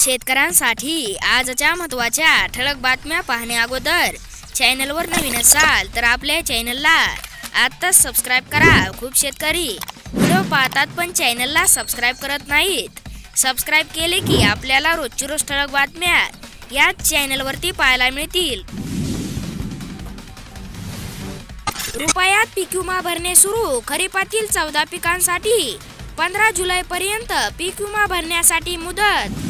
शेतकऱ्यांसाठी आजच्या महत्त्वाच्या ठळक बातम्या पाहणे अगोदर चॅनलवर नवीन असाल तर आपल्या चॅनलला आत्ताच सबस्क्राईब करा. खूप शेतकरी व्हिडिओ पाहतात पण चॅनलला सबस्क्राईब करत नाहीत. सबस्क्राईब केले की आपल्याला रोजची रोज ठळक बातम्या याच चॅनलवरती पाहायला मिळतील. रुपयात पीक विमा भरणे सुरू. खरीपातील चौदा पिकांसाठी पंधरा जुलै पर्यंत पीक विमा भरण्यासाठी मुदत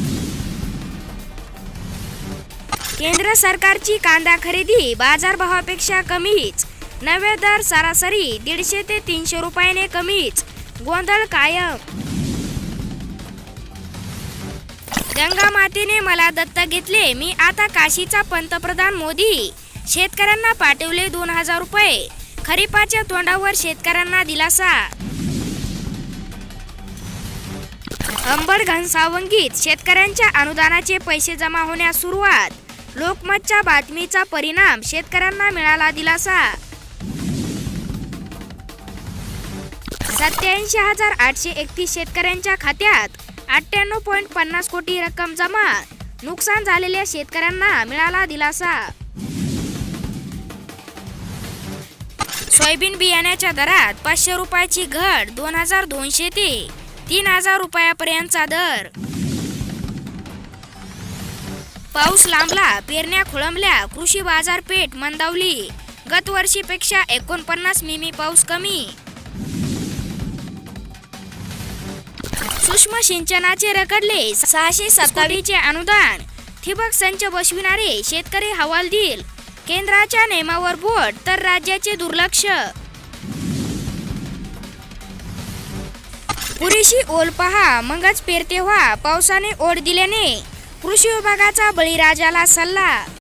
केंद्र सरकारची कांदा खरेदी बाजारभावापेक्षा कमीच. नवे दर सरासरी दीडशे ते तीनशे रुपयाने कमीच. गोंधळ कायम. गंगा मातेने मला दत्तक घेतले. मी आता काशीचा पंतप्रधान मोदी. शेतकऱ्यांना पाठवले दोन हजार रुपये. खरीपाच्या तोंडावर शेतकऱ्यांना दिलासा. अंबड घनसावंगीत शेतकऱ्यांच्या अनुदानाचे पैसे जमा होण्यास सुरुवात. लोकमतच्या बातमीचा परिणाम शेतकऱ्यांना मिळाला दिलासा. सत्याऐंशी हजार आठशे एकतीस शेतकऱ्यांच्या खात्यात अठ्ठ्याण्णव पॉईंट पन्नास कोटी रक्कम जमा. नुकसान झालेल्या शेतकऱ्यांना मिळाला दिलासा. सोयाबीन बियाण्याच्या दरात पाचशे रुपयाची घट दोन हजार दोनशे ते तीन हजार रुपयापर्यंतचा दर. पाऊस लांबला पेरण्या खोळंबल्या कृषी बाजारपेठ मंदावली. गत वर्षीपेक्षा एकोणपन्नास मिमी पाऊस कमी. सूक्ष्म सिंचनाचे रखडले सहाशे सत्तावीसचे अनुदान. ठिबक संच बसविणारे शेतकरी हवालदिल केंद्राच्या नेमावर बोट तर राज्याचे दुर्लक्ष. पुरेशी ओल पहा मगच पेरते व्हा पावसाने ओढ दिल्याने. कृषी विभागाचा बळीराजाला सल्ला